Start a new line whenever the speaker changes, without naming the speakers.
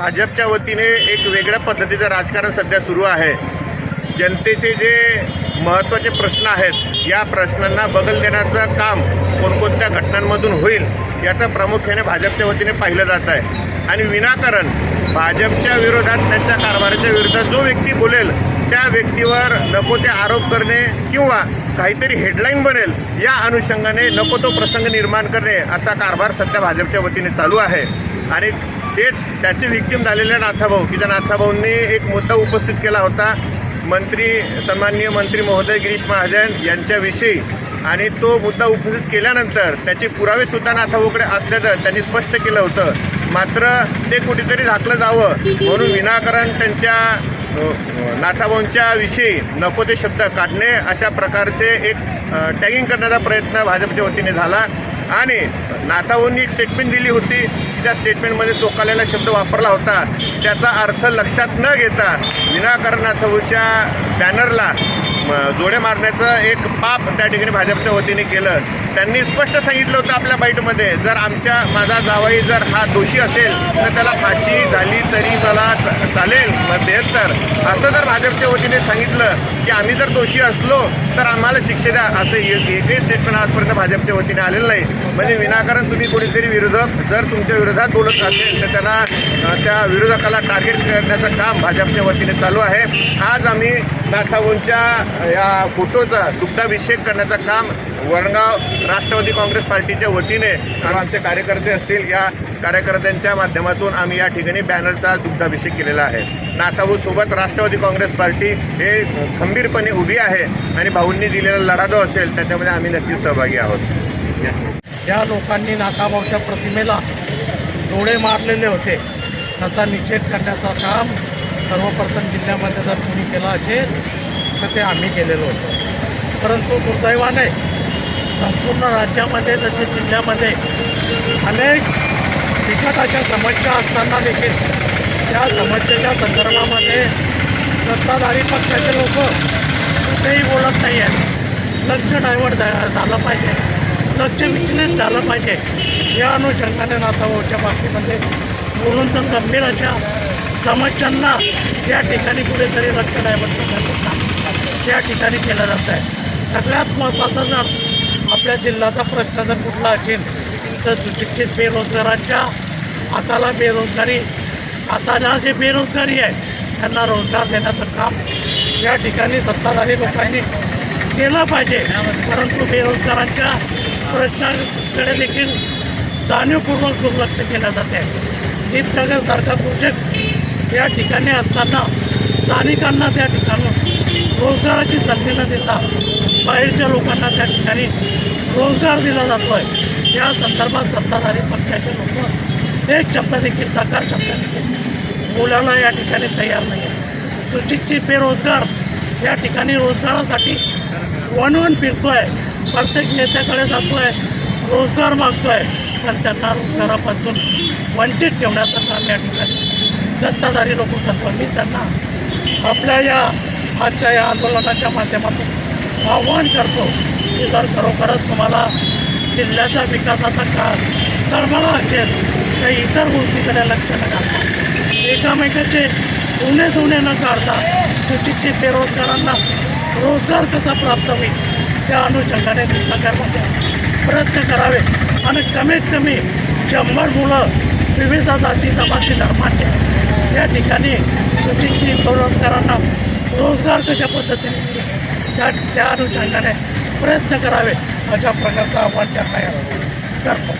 भाजपच्या वतीने एक वेगळ्या पद्धतीचं राजकारण सध्या सुरू आहे. जनतेचे जे महत्त्वाचे प्रश्न आहेत या प्रश्नांना बगल देण्याचं काम कोणकोणत्या घटनांमधून होईल याचं प्रामुख्याने भाजपच्या वतीने पाहिलं जात आहे. आणि विनाकारण भाजपच्या विरोधात त्यांच्या कारभाराच्या विरोधात जो व्यक्ती बोलेल त्या व्यक्तीवर नको ते आरोप करणे किंवा काहीतरी हेडलाईन बनेल या अनुषंगाने नको तो प्रसंग निर्माण करणे असा कारभार सध्या भाजपच्या वतीने चालू आहे. आणि तेच त्याचे विक्टीम झालेले नाथाभाऊ. की त्या नाथाभाऊंनी एक मुद्दा उपस्थित केला होता. मंत्री सन्माननीय मंत्री महोदय गिरीश महाजन यांच्याविषयी. आणि तो मुद्दा उपस्थित केल्यानंतर त्याचे पुरावेसुद्धा नाथाभाऊकडे असल्याचं त्यांनी स्पष्ट केलं होतं. मात्र ते कुठेतरी झाकलं जावं म्हणून विनाकारण त्यांच्या नाथाभाऊंच्या विषयी नको ते शब्द काढणे अशा प्रकारचे एक टॅगिंग करण्याचा प्रयत्न भाजपच्या वतीने झाला. आणि नाथाभाऊंनी एक स्टेटमेंट दिली होती. की त्या स्टेटमेंटमध्ये चोकालेला शब्द वापरला होता. त्याचा अर्थ लक्षात न घेता विनाकारण अथवच्या बॅनरला जोड्या मारण्याचं एक पाप त्या ठिकाणी भाजपच्या वतीने केलं. त्यांनी स्पष्ट सांगितलं होतं आपल्या बाईटमध्ये जर आमच्या माझा जावाई जर हा दोषी असेल तर त्याला फाशी झाली तरी मला चालेल चालेल बेहत्तर असं जर भाजपच्या वतीने सांगितलं की आम्ही जर दोषी असलो तर आम्हाला शिक्षा द्या असं एकही स्टेटमेंट आजपर्यंत भाजपच्या वतीने आलेलं नाही. म्हणजे विनाकारण तुम्ही कोणीतरी विरोधक जर तुमच्या विरोधात बोलत असेल तर त्यांना त्या विरोधकाला टार्गेट करण्याचं काम भाजपच्या वतीने चालू आहे. आज आम्ही नाथाऊंच्या या फोटोचा दुग्धाभिषेक करण्याचं काम वरणगाव राष्ट्रवादी काँग्रेस पार्टीच्या वतीने आमचे कार्यकर्ते असतील या कार्यकर्त्यांच्या माध्यमातून आम्ही या ठिकाणी बॅनरचा दुग्धाभिषेक केलेला आहे. नाथाभाऊ राष्ट्रवादी काँग्रेस पार्टी हे खंबीरपणे उभी आहे आणि भाऊंनी दिलेला लढा जो असेल त्याच्यामध्ये आम्ही नक्कीच सहभागी आहोत.
ज्या लोकांनी नाथाभाऊच्या प्रतिमेला डोळे मारलेले होते. त्याचा निषेध करण्याचं काम सर्वप्रथम जिल्ह्यामध्ये जर कुणी केलं असेल तर ते आम्ही केलेलं होतं. परंतु दुर्दैवाने संपूर्ण राज्यामध्ये तसेच जिल्ह्यामध्ये अनेक बिकट अशा समस्या असताना देखील त्या समस्येच्या संदर्भामध्ये सत्ताधारी पक्षाचे लोक कुठेही बोलत नाही आहेत लक्ष डायव्हर्ट झालं पाहिजे. लक्ष विचलित झालं पाहिजे. या अनुषंगाने नाथाभाऊच्या बाबतीमध्ये बोलून तर गंभीर अशा समस्यांना त्या ठिकाणी कुठेतरी लक्ष डायव्हर्ट करण्याचं त्या ठिकाणी केलं जात आहे. सगळ्यात महत्त्वाचा जर आपल्या जिल्ह्याचा प्रश्न जर कुठला असेल तर सुशिक्षित बेरोजगारांच्या हाताला बेरोजगारी हाताला जे बेरोजगारी आहे त्यांना रोजगार देण्याचं काम या ठिकाणी सत्ताधारी लोकांनी केलं पाहिजे. परंतु बेरोजगारांच्या प्रश्नाकडे देखील जाणीवपूर्वक दुर्लक्ष केलं जाते दीपनगरसारखा प्रोजेक्ट या ठिकाणी असताना स्थानिकांना त्या ठिकाणी रोजगाराची संधी न देता बाहेरच्या लोकांना त्या ठिकाणी रोजगार दिला जातो आहे या संदर्भात सत्ताधारी पक्षाचे लोक एक शब्द देखील साकार शब्द देखील बोलायला या ठिकाणी तयार नाही आहे सुशिक्षित बेरोजगार या ठिकाणी रोजगारासाठी वन वन आहे प्रत्येक नेत्याकडे जातो आहे रोजगार मागतो आहे पण त्यांना रोजगारापासून वंचित ठेवण्याचं काम या ठिकाणी सत्ताधारी लोक करतो मी त्यांना आपल्या या आजच्या या आंदोलनाच्या माध्यमातून आव्हान करतो की जर खरोखरच तुम्हाला जिल्ह्याच्या विकासाचा काळ तळमळा असेल तर इतर गोष्टीकडे लक्ष न घालता एकामेकाचे उणे जुने न काढता सुशिक्षित बेरोजगारांना रोजगार कसा प्राप्त होईल त्या अनुषंगाने सरकारमध्ये प्रयत्न करावे आणि कमीत कमी शंभर मुलं विविध जाती जमाती धर्माचे या ठिकाणी सुशिक्षित बेरोजगारांना रोजगार कशा पद्धतीने त्या त्या अनुषंगाने प्रयत्न करावे अशा प्रकारचं आव्हान त्या करतो